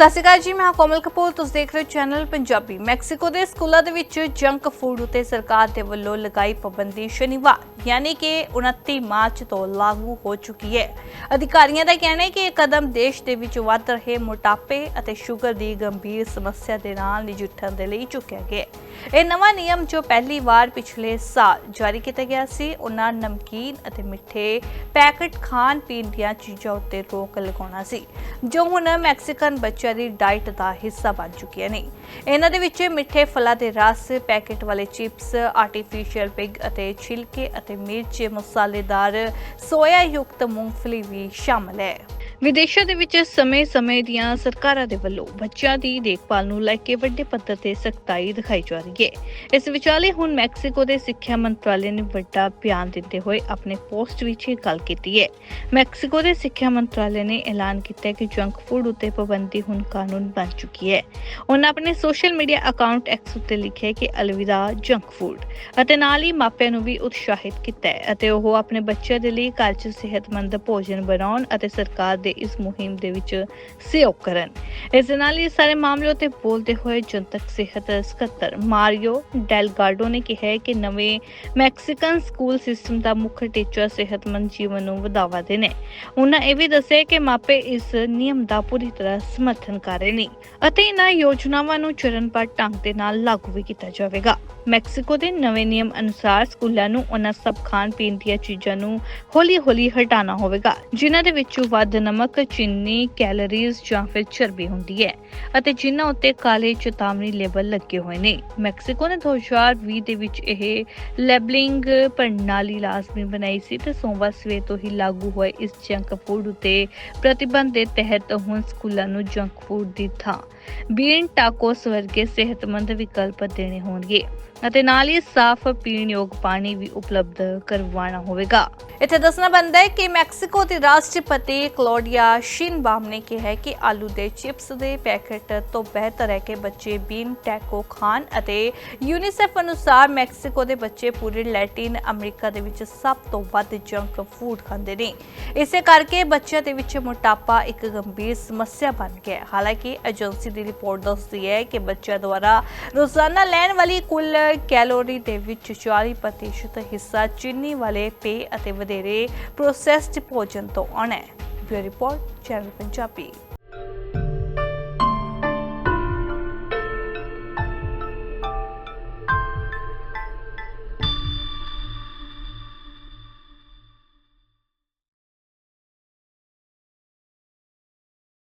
ਸਤਿ ਸ਼੍ਰੀ ਅਕਾਲ ਜੀ, ਮੈਂ ਕੋਮਲ ਕਪੂਰ। ਤੁਸੀਂ ਦੇਖ ਰਹੇ ਹੋ ਚੈਨਲ ਪੰਜਾਬੀ। ਮੈਕਸੀਕੋ ਦੇ ਸਕੂਲਾਂ ਦੇ ਵਿੱਚ ਜੰਕ ਫੂਡ ਉਤੇ ਸਰਕਾਰ ਦੇ ਵੱਲੋਂ ਲਗਾਈ ਪਾਬੰਦੀ ਸ਼ਨੀਵਾਰ, ਯਾਨੀ ਕਿ 29 ਮਾਰਚ ਤੋਂ ਲਾਗੂ ਹੋ ਚੁੱਕੀ ਹੈ। ਅਧਿਕਾਰੀਆਂ ਦਾ ਕਹਿਣਾ ਹੈ ਕਿ ਇਹ ਕਦਮ ਦੇਸ਼ ਦੇ ਵਿੱਚ ਵੱਧ ਰਹੇ ਮੋਟਾਪੇ ਅਤੇ ਸ਼ੂਗਰ ਦੀ ਗੰਭੀਰ ਸਮੱਸਿਆ ਦੇ ਨਾਲ ਨਜਿੱਠਣ ਦੇ ਲਈ ਚੁੱਕਿਆ ਗਿਆ ਇਹ ਨਵਾਂ ਨਿਯਮ ਜੋ ਪਹਿਲੀ ਵਾਰ ਪਿਛਲੇ ਸਾਲ ਜਾਰੀ ਕੀਤਾ ਗਿਆ ਸੀ ਉਹਨਾਂ ਨਮਕੀਨ ਅਤੇ ਮਿੱਠੇ ਪੈਕੇਟ ਖਾਣ ਪੀਣ ਦੀਆਂ ਚੀਜ਼ਾਂ ਉੱਤੇ ਰੋਕ ਲਗਾਉਣਾ ਸੀ, ਜੋ ਹੁਣ ਮੈਕਸੀਕਨ ਬੱਚਿਆਂ ਦੀ ਡਾਈਟ ਦਾ ਹਿੱਸਾ ਬਣ ਚੁੱਕੀਆਂ ਨੇ। ਇਹਨਾਂ ਦੇ ਵਿੱਚ ਮਿੱਠੇ ਫਲਾਂ ਦੇ ਰਸ, ਪੈਕੇਟ ਵਾਲੇ ਚਿਪਸ ਆਰਟੀਫੀਸ਼ੀਅਲ ਪਿਗ ਅਤੇ ਛਿਲਕੇ ਅਤੇ ਮਿਰਚ, ਮਸਾਲੇਦਾਰ ਸੋਇਆ ਯੁਕਤ ਮੂੰਗਫਲੀ ਵੀ ਸ਼ਾਮਲ ਹੈ। ਵਿਦੇਸ਼ਾਂ ਦੇ ਵਿੱਚ ਸਮੇਂ-ਸਮੇਂ ਦੀਆਂ ਸਰਕਾਰਾਂ ਦੇ ਵੱਲੋਂ ਬੱਚਿਆਂ ਦੀ ਦੇਖਭਾਲ ਨੂੰ ਲੈ ਕੇ ਵੱਡੇ ਪੱਧਰ ਤੇ ਸਖਤਾਈ ਦਿਖਾਈ ਜਾ ਰਹੀ ਹੈ। ਇਸ ਵਿਚਾਲੇ ਹੁਣ ਮੈਕਸੀਕੋ ਦੇ ਸਿੱਖਿਆ ਮੰਤਰਾਲੇ ਨੇ ਵੱਡਾ ਬਿਆਨ ਦਿੰਦੇ ਹੋਏ ਆਪਣੇ ਪੋਸਟ ਵਿੱਚ ਇਹ ਗੱਲ ਕੀਤੀ ਹੈ। ਮੈਕਸੀਕੋ ਦੇ ਸਿੱਖਿਆ ਮੰਤਰਾਲੇ ਨੇ ਐਲਾਨ ਕੀਤਾ ਹੈ ਕਿ ਜੰਕ ਫੂਡ ਉੱਤੇ ਪਾਬੰਦੀ ਹੁਣ ਕਾਨੂੰਨ ਬਣ ਚੁੱਕੀ ਹੈ। ਉਹਨਾਂ ਆਪਣੇ ਸੋਸ਼ਲ ਮੀਡੀਆ ਅਕਾਊਂਟ ਐਕਸ ਉੱਤੇ ਲਿਖਿਆ ਕਿ ਅਲਵਿਦਾ ਜੰਕ ਫੂਡ ਅਤੇ ਨਾਲ ਹੀ ਮਾਪਿਆਂ ਨੂੰ ਵੀ ਉਤਸ਼ਾਹਿਤ ਕੀਤਾ ਹੈ ਅਤੇ ਉਹ ਆਪਣੇ ਬੱਚਿਆਂ ਦੇ ਲਈ ਘਰ 'ਚ ਸਿਹਤਮੰਦ ਭੋਜਨ ਬਣਾਉਣ ਅਤੇ ਸਰਕਾਰ ਦੇ ਇਸ ਮੁਹਿੰਮ ਦੇ ਵਿੱਚ ਸਹਿਯੋਗ ਕਰਨ। ਇਸ ਦੇ ਨਾਲ ਹੀ ਸਾਰੇ ਮਾਮਲੇ ਉੱਤੇ ਬੋਲਦੇ ਹੋਏ ਜਨਤਕ ਸਿਹਤ ਸਕੱਤਰ ਮਾਰੀਓ ਡੈਲਗਾਰਡੋ ਨੇ ਕਿਹਾ ਕਿ ਨਵੇਂ ਮੈਕਸੀਕਨ ਸਕੂਲ ਸਿਸਟਮ ਦਾ ਮੁੱਖ ਟੀਚਾ ਸਿਹਤਮੰਦ ਜੀਵਨ ਨੂੰ ਵਧਾਵਾ ਦੇਣਾ ਹੈ। ਉਹਨਾਂ ਇਹ ਵੀ ਦੱਸਿਆ ਕਿ ਮਾਪੇ ਇਸ ਨਿਯਮ ਦਾ ਪੂਰੀ ਤਰ੍ਹਾਂ ਸਮਰਥਨ ਕਰ ਰਹੇ ਨੇ ਅਤੇ ਇਹਨਾਂ ਯੋਜਨਾਵਾਂ ਨੂੰ ਚਰਨਪਾਤ ਢੰਗ ਦੇ ਨਾਲ ਲਾਗੂ ਵੀ ਕੀਤਾ ਜਾਵੇਗਾ। ਮੈਕਸੀਕੋ ਦੇ ਨਵੇਂ ਨਿਯਮ ਅਨੁਸਾਰ ਸਕੂਲਾਂ ਨੂੰ ਉਹਨਾਂ ਸਭ ਖਾਣ ਪੀਣ ਦੀਆਂ ਚੀਜ਼ਾਂ ਨੂੰ ਹੌਲੀ-ਹੌਲੀ ਹਟਾਉਣਾ ਹੋਵੇਗਾ ਜਿਨ੍ਹਾਂ ਦੇ ਵਿੱਚੋਂ ਵੱਧ ਨਮਕ, ਚੀਨੀ, ਕੈਲੋਰੀਜ਼ ਜਾਂ ਫਿਰ ਚਰਬੀ ਹੁੰਦੀ ਹੈ ਅਤੇ ਜਿਨ੍ਹਾਂ ਉੱਤੇ ਕਾਲੇ ਚੇਤਾਵਨੀ ਲੇਬਲ ਲੱਗੇ ਹੋਏ ਨੇ। ਮੈਕਸੀਕੋ ਨੇ 2020 ਦੇ ਵਿੱਚ ਇਹ ਲੈਬਲਿੰਗ ਪ੍ਰਣਾਲੀ ਲਾਜ਼ਮੀ ਬਣਾਈ ਸੀ ਤੇ ਸੋਮਵਾਰ ਸਵੇਰ ਤੋਂ ਹੀ ਲਾਗੂ ਹੋਏ ਇਸ ਜੰਕ ਫੂਡ ਉਤੇ ਪ੍ਰਤੀਬੰਧ ਦੇ ਤਹਿਤ ਹੁਣ ਸਕੂਲਾਂ ਨੂੰ ਜੰਕ ਫੂਡ ਦੀ ਥਾਂ। ਬੀਨ ਟਾਕੋਸ ਵਰਗੇ ਸਿਹਤਮੰਦ ਵਿਕਲਪ ਦੇਣੇ ਹੋਣਗੇ। ਅਤੇ ਨਾਲ ਹੀ ਸਾਫ਼ ਪੀਣ ਯੋਗ ਪਾਣੀ ਵੀ ਉਪਲਬਧ ਕਰਵਾਉਣਾ ਹੋਵੇਗਾ। ਇੱਥੇ ਦੱਸਣਾ ਬਣਦਾ ਹੈ ਕਿ ਮੈਕਸੀਕੋ ਦੀ ਰਾਸ਼ਟਰਪਤੀ ਕਲੋਡੀਆ ਸ਼ਿਨਬਾਮ ਨੇ ਕਿਹਾ ਹੈ ਕਿ ਆਲੂ ਦੇ ਚਿਪਸ ਦੇ ਪੈਕੇਟ ਤੋਂ ਬਿਹਤਰ ਹੈ ਕਿ ਬੱਚੇ ਬੀਨ ਟੈਕੋ ਖਾਣ ਅਤੇ ਯੂਨੀਸੈਫ ਅਨੁਸਾਰ ਮੈਕਸੀਕੋ ਦੇ ਬੱਚੇ ਪੂਰੇ ਲੈਟਿਨ ਅਮਰੀਕਾ ਦੇ ਵਿੱਚ ਸਭ ਤੋਂ ਵੱਧ ਜੰਕ ਫੂਡ ਖਾਂਦੇ ਨੇ। ਇਸੇ ਕਰਕੇ ਬੱਚਿਆਂ ਦੇ ਵਿੱਚ ਮੋਟਾਪਾ ਇੱਕ ਗੰਭੀਰ ਸਮੱਸਿਆ ਬਣ ਗਿਆ ਹੈ। ਹਾਲਾਂਕਿ ਏਜੰਸੀ ਦੀ ਰਿਪੋਰਟ ਦੱਸਦੀ ਹੈ ਕਿ ਬੱਚਿਆਂ ਦੁਆਰਾ ਰੋਜ਼ਾਨਾ ਲੈਣ ਵਾਲੀ ਕੁੱਲ ਕੈਲੋਰੀ ਦੇ ਵਿੱਚ 40% ਹਿੱਸਾ ਚੀਨੀ ਵਾਲੇ ਪੇ ਅਤੇ ਵਧੇਰੇ ਪ੍ਰੋਸੈਸਡ ਭੋਜਨ ਤੋਂ ਆਉਣਾ ਹੈ। Bureau report, channel Punjabi.